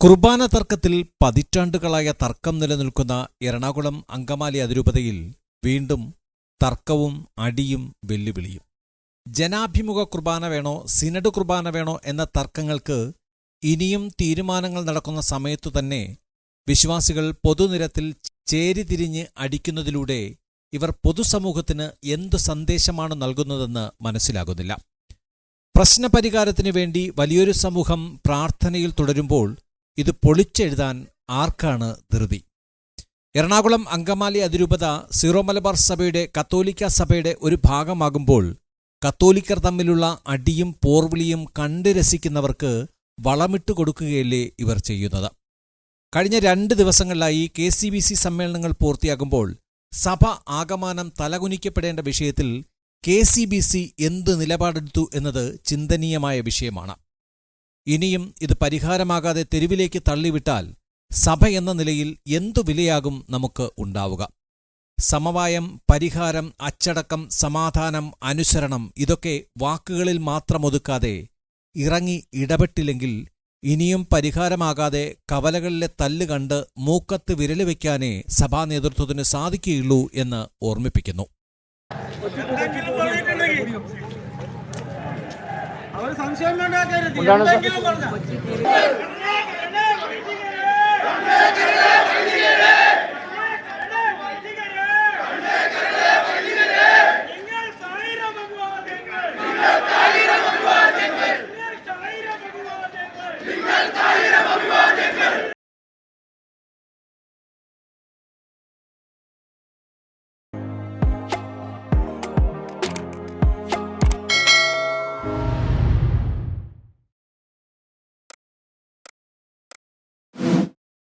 കുർബാന തർക്കത്തിൽ പതിറ്റാണ്ടുകളായ തർക്കം നിലനിൽക്കുന്ന എറണാകുളം അങ്കമാലി അതിരൂപതയിൽ വീണ്ടും തർക്കവും അടിയും വെല്ലുവിളിയും. ജനാഭിമുഖ കുർബാന വേണോ സിനഡ് കുർബാന വേണോ എന്ന തർക്കങ്ങൾക്ക് ഇനിയും തീരുമാനങ്ങൾ നടക്കുന്ന സമയത്തു തന്നെ വിശ്വാസികൾ പൊതുനിരത്തിൽ ചേരിതിരിഞ്ഞ് അടിക്കുന്നതിലൂടെ ഇവർ പൊതുസമൂഹത്തിന് എന്തു സന്ദേശമാണ് നൽകുന്നതെന്ന് മനസ്സിലാകുന്നില്ല. പ്രശ്നപരിഹാരത്തിനു വേണ്ടി വലിയൊരു സമൂഹം പ്രാർത്ഥനയിൽ തുടരുമ്പോൾ ഇത് പൊളിച്ചെഴുതാൻ ആർക്കാണ് ധൃതി? എറണാകുളം അങ്കമാലി അതിരൂപത സീറോ മലബാർ സഭയുടെ കത്തോലിക്ക സഭയുടെ ഒരു ഭാഗമാകുമ്പോൾ കത്തോലിക്കർ തമ്മിലുള്ള അടിയും പോർവിളിയും കണ്ട് രസിക്കുന്നവർക്ക് വളമിട്ട് കൊടുക്കുകയല്ലേ ഇവർ ചെയ്യുന്നത്. കഴിഞ്ഞ രണ്ട് ദിവസങ്ങളിലായി കെ സി ബി സി സമ്മേളനങ്ങൾ പൂർത്തിയാകുമ്പോൾ സഭ ആകമാനം തലകുനിക്കപ്പെടേണ്ട വിഷയത്തിൽ കെ സി ബി സി എന്ത് നിലപാടെടുത്തു എന്നത് ചിന്തനീയമായ വിഷയമാണ്. ഇനിയും ഇത് പരിഹാരമാകാതെ തെരുവിലേക്ക് തള്ളിവിട്ടാൽ സഭ എന്ന നിലയിൽ എന്തു വിലയാകും നമുക്ക് ഉണ്ടാവുക. സമവായം പരിഹാരം അച്ചടക്കം സമാധാനം അനുസരണം ഇതൊക്കെ വാക്കുകളിൽ മാത്രം ഒതുക്കാതെ ഇറങ്ങി ഇടപെട്ടില്ലെങ്കിൽ ഇനിയും പരിഹാരമാകാതെ കവലകളിലെ തല്ല് കണ്ട് മൂക്കത്ത് വിരൽ സഭാ നേതൃത്വത്തിന് സാധിക്കുകയുള്ളൂ എന്ന് ഓർമ്മിപ്പിക്കുന്നു. അവർ സംശയം ഉണ്ടാക്കരുത് എന്തെങ്കിലും പറഞ്ഞാ.